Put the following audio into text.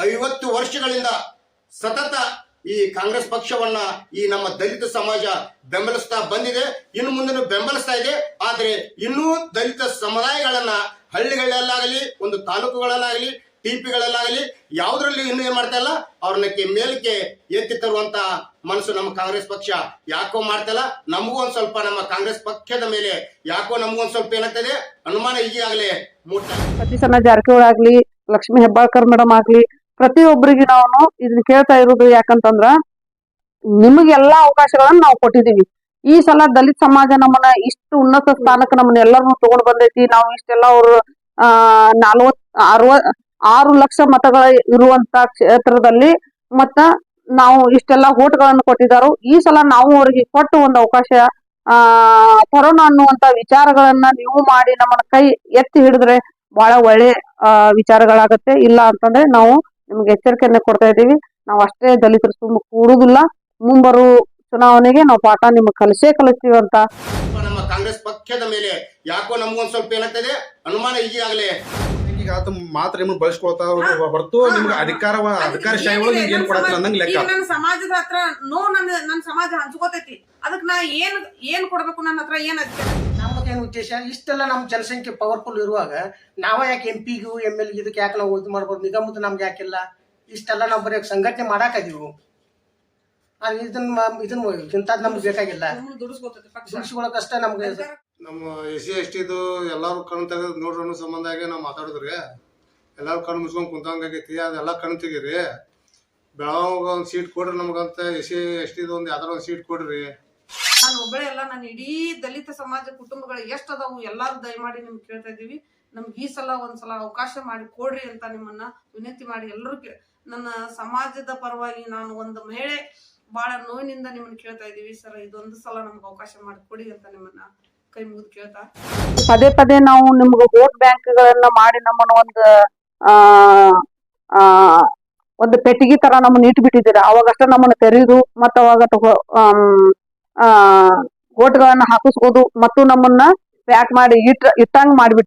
ಐವತ್ತು ವರ್ಷಗಳಿಂದ ಸತತ ಈ ಕಾಂಗ್ರೆಸ್ ಪಕ್ಷವನ್ನ ಈ ನಮ್ಮ ದಲಿತ ಸಮಾಜ ಬೆಂಬಲಿಸ್ತಾ ಬಂದಿದೆ. ಇನ್ನು ಮುಂದೆ ಬೆಂಬಲಿಸ್ತಾ ಇದೆ. ಆದ್ರೆ ಇನ್ನೂ ದಲಿತ ಸಮುದಾಯಗಳನ್ನ ಹಳ್ಳಿಗಳಲ್ಲಾಗಲಿ, ಒಂದು ತಾಲೂಕುಗಳಲ್ಲಾಗಲಿ, ಟಿಪಿಗಳಲ್ಲಾಗಲಿ ಯಾವುದ್ರಲ್ಲಿ ಇನ್ನೂ ಏನ್ ಮಾಡ್ತಾ ಇಲ್ಲ? ಅವ್ರನ್ನಕ್ಕೆ ಮೇಲಕ್ಕೆ ಎತ್ತಿ ತರುವಂತ ಮನಸ್ಸು ನಮ್ಮ ಕಾಂಗ್ರೆಸ್ ಪಕ್ಷ ಯಾಕೋ ಮಾಡ್ತಾ ಇಲ್ಲ. ನಮಗೂ ಒಂದ್ ಸ್ವಲ್ಪ ನಮ್ಮ ಕಾಂಗ್ರೆಸ್ ಪಕ್ಷದ ಮೇಲೆ ಯಾಕೋ ನಮಗೂ ಒಂದ್ ಸ್ವಲ್ಪ ಏನಾಗ್ತದೆ ಅನುಮಾನ ಈಗಾಗಲೇ ಮೂಡ್ತಾ ಸಮಾಜ ಜಾರಕಿಹೊಳಿ ಲಕ್ಷ್ಮೀ ಹೆಬ್ಬಾಳ್ಕರ್ ಮೇಡಮ್ ಆಗ್ಲಿ, ಪ್ರತಿಯೊಬ್ಬರಿಗೆ ನಾವು ಇದನ್ನ ಕೇಳ್ತಾ ಇರೋದು ಯಾಕಂತಂದ್ರ, ನಿಮಗೆಲ್ಲಾ ಅವಕಾಶಗಳನ್ನ ನಾವು ಕೊಟ್ಟಿದೀವಿ ಈ ಸಲ ದಲಿತ ಸಮಾಜ ನಮ್ಮನ್ನ ಇಷ್ಟು ಉನ್ನತ ಸ್ಥಾನಕ್ಕೆ ನಮ್ಮನ್ನ ಎಲ್ಲರನ್ನು ತಗೊಂಡ್ ಬಂದೈತಿ. ನಾವು ಇಷ್ಟೆಲ್ಲ ಅವ್ರು, ಆ, ನಲ್ವತ್, ಅರವ, ಆರು ಲಕ್ಷ ಮತಗಳ ಇರುವಂತ ಕ್ಷೇತ್ರದಲ್ಲಿ ಮತ್ತ ನಾವು ಇಷ್ಟೆಲ್ಲ ಓಟ್ಗಳನ್ನು ಕೊಟ್ಟಿದ್ದಾರೋ ಈ ಸಲ ನಾವು ಅವ್ರಿಗೆ ಕೊಟ್ಟು ಒಂದು ಅವಕಾಶ, ಆ ತರೋಣ ಅನ್ನುವಂತ ವಿಚಾರಗಳನ್ನ ನೀವು ಮಾಡಿ ನಮ್ಮನ್ನ ಕೈ ಎತ್ತಿ ಹಿಡಿದ್ರೆ ಬಹಳ ಒಳ್ಳೆ ವಿಚಾರಗಳಾಗತ್ತೆ. ಇಲ್ಲ ಅಂತಂದ್ರೆ ನಾವು ನಿಮ್ಗೆ ಎಚ್ಚರಿಕೆಯನ್ನ ಕೊಡ್ತಾ ಇದ್ದೀವಿ. ನಾವು ಅಷ್ಟೇ ದಲಿತರು ಸುಮ್ ಕೂಡುದಿಲ್ಲ ಮುಂಬರು ಚುನಾವಣೆಗೆ ನಾವು ಪಾಠ ನಿಮ್ಗೆ ಕಲಿಸೇ ಕಲಿಸ್ತೀವಿ ಅಂತ. ನಮ್ಮ ಕಾಂಗ್ರೆಸ್ ಪಕ್ಷದ ಮೇಲೆ ಯಾಕೋ ನಮಗೊಂದ್ ಸ್ವಲ್ಪ ಏನಾಗ್ತದೆ ಅನುಮಾನ ಈಗಾಗಲೇ ಈಗ ಆತ ಮಾತ್ರ ನಿಮ್ಗೆ ಬಳಸ್ಕೊಳ್ತಾ ಹೊರತು ನಿಮ್ಗೆ ಅಧಿಕಾರ ಅಧಿಕಾರಶಾಹಿ ಒಳಗೆ ನಿಮ್ಗೆ ಏನ್ ಕೊಡತ್ತಿಲ್ಲ ಅನ್ನಂಗ್ ಲೆಕ್ಕ. ಈಗ ನನ್ನ ಸಮಾಜದ ಹತ್ರ ನೋ ನನ್ನ ನನ್ನ ಸಮಾಜ ಹಂಚ್ಕೋತೈತಿ. ಅದಕ್ ನಾ ಏನ್ ಏನ್ ಕೊಡ್ಬೇಕು ನನ್ನ ಹತ್ರ ಏನ್ ಅಧಿಕಾರ ನಮ್ಮದೇನು ಉದ್ದೇಶ? ಇಷ್ಟೆಲ್ಲ ನಮ್ಮ ಜನಸಂಖ್ಯೆ ಪವರ್ಫುಲ್ ಇರುವಾಗ ನಾವ ಯಾಕೆ ಎಂ ಪಿಗೂ ಎಂ ಎಲ್ ಇದಕ್ಕೆ ಯಾಕೆ ನಾವು ಇದು ಮಾಡ್ಬೋದು ನಿಗಮದ ನಮ್ಗೆ ಯಾಕಿಲ್ಲ? ಇಷ್ಟೆಲ್ಲ ನಾವು ಬರೀ ಸಂಘಟನೆ ಮಾಡಾಕದೀವು ಆದ್ರೆ ಇದನ್ನ ಮ- ಇದನ್ನ ಇಂಥದ್ದು ನಮ್ಗೆ ಬೇಕಾಗಿಲ್ಲ. ಸುಮ್ನೆ ದುಡಿಸ್ಕೊತೈತಿ ಪಕ್ಷ ದುಡಿಸ್ಕೊಳಕಷ್ಟೇ ನಮ್ಗೆ ನಮ್ಮ ಎಸ್ ಸಿ ಎಸ್ ಟಿದು ಎಲ್ಲಾರು ಕಣ್ಣು ತೆಗೆದು ನೋಡ್ರಿ ಅನ್ನೋ ಸಂಬಂಧಾಗೆ ನಾವು ಮಾತಾಡಿದ್ರಿ. ಎಲ್ಲಾರು ಕಣ್ಣು ಮುಚ್ಕೊಂಡ್ ಕುಂತಂಗಾಗೈತಿ ಅದೆಲ್ಲ ಕಣ್ಣು ತೆಗೀರಿ. ಬೆಳಗಾವಿಗೆ ಒಂದು ಸೀಟ್ ಕೊಡ್ರಿ ನಮಗಂತ. ಎಸ್ ಸಿ ಎಸ್ ಟಿದು ಒಂದು ಯಾವ್ದಾರ ಒಂದು ಸೀಟ್ ಕೊಡ್ರಿ. ನಾನು ಒಬ್ಬಳೇ ಎಲ್ಲ ನಾನು ಇಡೀ ದಲಿತ ಸಮಾಜ ಕುಟುಂಬಗಳು ಎಷ್ಟ್ ಅದಾವು ಎಲ್ಲಾರು ದಯಮಾಡಿ ನಿಮ್ಗೆ ಕೇಳ್ತಾ ಇದೀವಿ. ನಮ್ಗೆ ಈ ಸಲ ಒಂದ್ಸಲ ಅವಕಾಶ ಮಾಡಿ ಕೊಡ್ರಿ ಅಂತ ನಿಮ್ಮನ್ನ ವಿನಂತಿ ಮಾಡಿ ಎಲ್ಲರೂ ನನ್ನ ಸಮಾಜದ ಪರವಾಗಿ ನಾನು ಒಂದು ಮಹಿಳೆ ಬಹಳ ನೋವಿನಿಂದ ನಿಮ್ಮನ್ನ ಕೇಳ್ತಾ ಇದ್ದೀವಿ ಸರ್, ಇದೊಂದು ಸಲ ನಮ್ಗೆ ಅವಕಾಶ ಮಾಡಿ ಕೊಡಿ ಅಂತ ನಿಮ್ಮನ್ನ ಕೈ ಪದೇ ಪದೇ ನಾವು ನಿಮ್ಗೆ ವೋಟ್ ಬ್ಯಾಂಕ್ಗಳನ್ನ ಮಾಡಿ ನಮ್ಮನ್ನ ಒಂದು, ಆ ಆ, ಒಂದು ಪೆಟ್ಟಿಗೆ ತರ ನಮ್ಮನ್ನ ಇಟ್ಬಿಟ್ಟಿದ್ದೀರ. ಅವಾಗಷ್ಟ ನಮ್ಮನ್ನ ತೆರೆಯುದು ಮತ್ತ ಅವಾಗ ಆ ವೋಟ್ ಓಟ್ಗಳನ್ನ ಹಾಕಿಸ್ಬೋದು ಮತ್ತು ನಮ್ಮನ್ನ ಪ್ಯಾಕ್ ಮಾಡಿ ಇಟ್ ಇಟ್ಟಂಗ್ ಮಾಡ್ಬಿಟ್ಟು